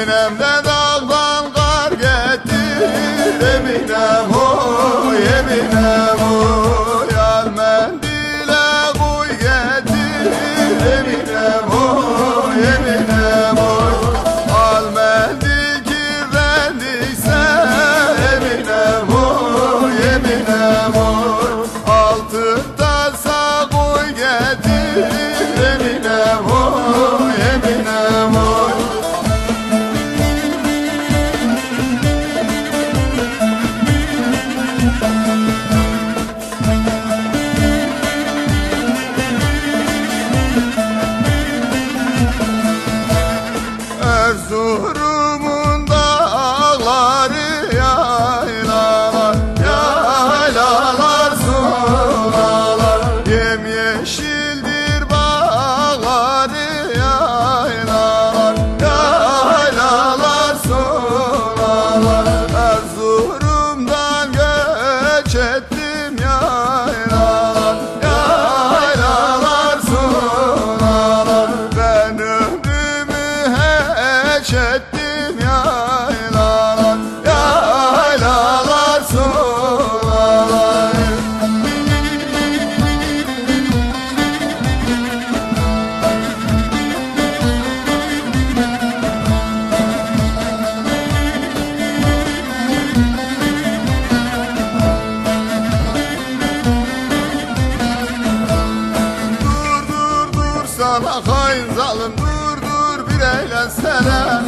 Eminem'den dağdan kar getirir Eminem oy Eminem oy. Al mendile koy getirir Eminem Her Sana hain zalim dur dur bir eğlensene